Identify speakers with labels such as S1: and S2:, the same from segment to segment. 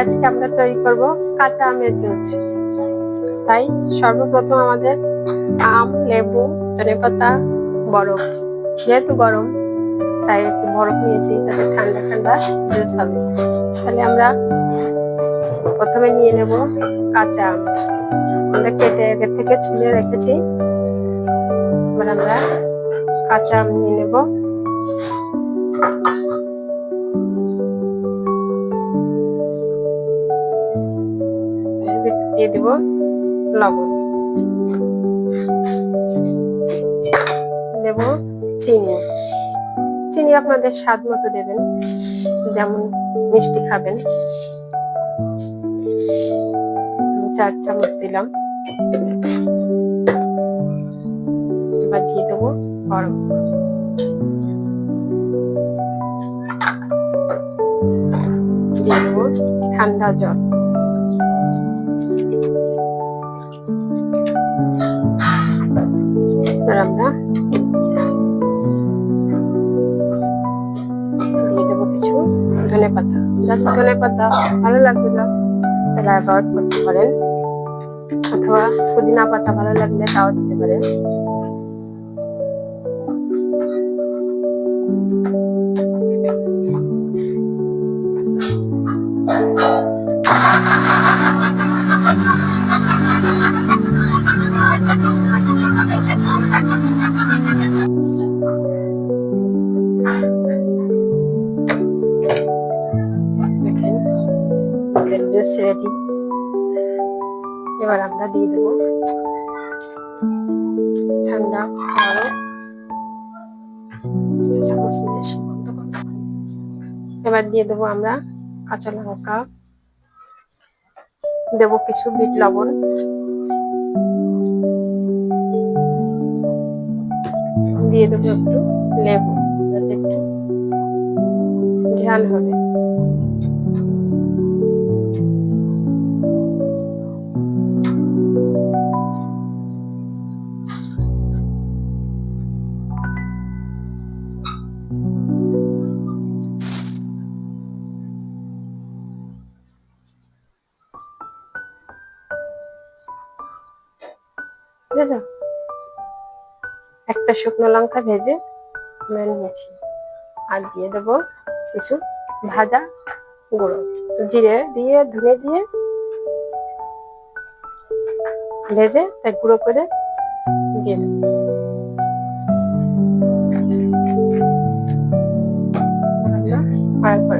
S1: আজকে আমরা তৈরি করব কাঁচা আমের জুস। তাই সর্বপ্রথম আমাদের আম, লেবু, ধনেপাতা, বরফ। যেহেতু গরম, তাই একটু বরফ নিয়েছি যাতে ঠান্ডা ঠান্ডা জুস হবে। তাহলে আমরা প্রথমে নিয়ে নেব কাঁচা আম। আমরা কেটে আগের থেকে ছুলে রেখেছি। আমরা কাঁচা আম নিয়ে নেব। দিয়ে দেব লবণ। দেব চিনি। চিনি আপনাদের স্বাদ মতো দেবেন, যেমন মিষ্টি খাবেন। চার চামচ দিলাম। এবার দিয়ে দেবো গরম। দিয়ে দেবো ঠান্ডা জল। এবার আমরা। কিছু ধনে পাতা। যাতে ধনে পাতা ভালো লাগবে না, তারা অ্যাভয়েড করতে পারেন। অথবা পুদিনা পাতা ভালো লাগলে তাও দিতে পারেন। জুস রেডি এবার আমরা দিয়ে দেবো ঠান্ডা আরও। এবার দিয়ে দেবো আমরা কাঁচা লঙ্কা। দেবো কিছু বিট লবণ। দিয়ে দেবো একটু লেবু, যাতে একটু ঘ্রাণ হবে। বুঝেছ? একটা শুকনো লঙ্কা ভেজে তুলে নিয়েছি। আর দিয়ে দেবো কিছু ভাজা গুঁড়ো। জিরে দিয়ে ধুয়ে দিয়ে ভেজে তাই গুঁড়ো করে দিয়ে দেবো। আমরা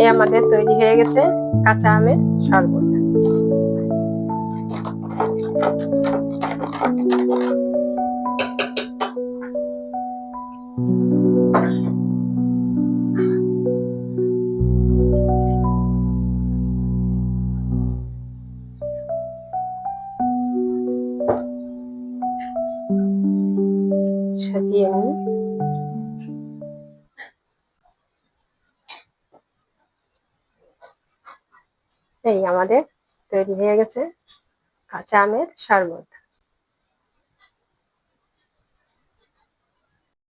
S1: এই আমাদের তৈরি হয়ে গেছে কাঁচা আমের শরবত। এই আমাদের তৈরি হয়ে গেছে কাঁচা আমের শরবত